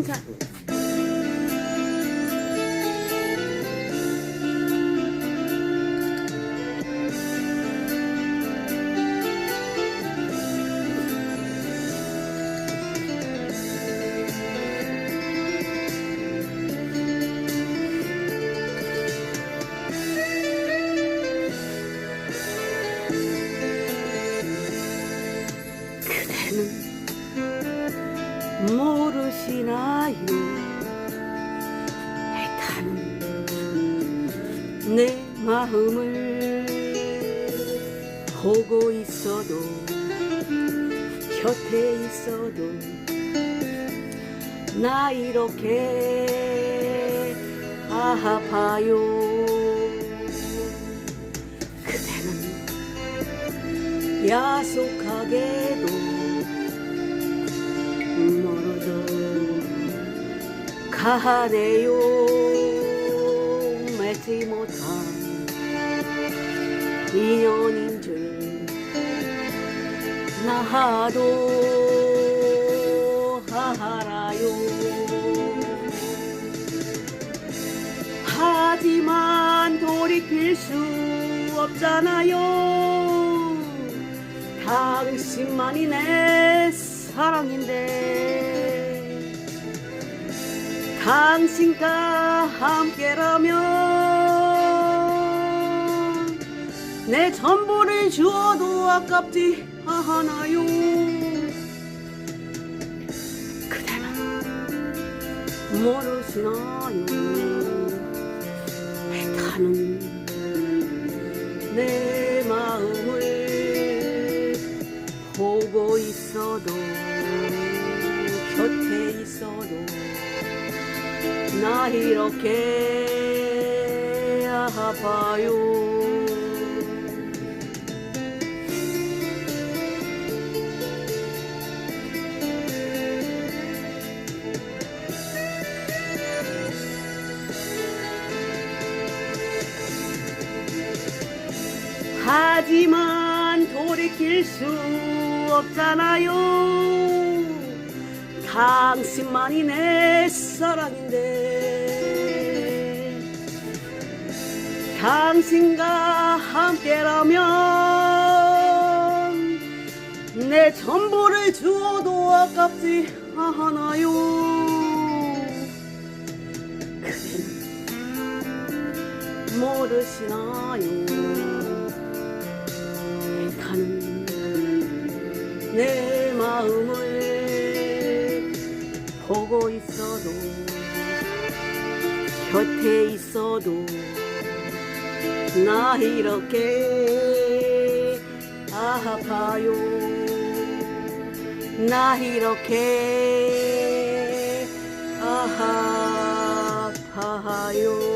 你看。 모르시나요? 애타는 내 마음을 보고 있어도 곁에 있어도 나 이렇게 아파요 그대는 야속하게도 가네요. 맺지 못한 인연인 줄 나도 알아요. 하지만 돌이킬 수 없잖아요. 당신만이 내 사랑인데 당신과 함께라면 내 전부를 주어도 아깝지 않아요. 그대는 모르시나요? 애타는 내 나 이렇게 아파요 하지만 돌이킬 수 없잖아요. 당신만이 내 사랑인데 당신과 함께라면 내 전부를 주어도 아깝지 않아요. 그대는 모르시나요? 가는 내 마음을 보고 있어도 곁에 있어도 나 이렇게 아파요. 나 이렇게 아파요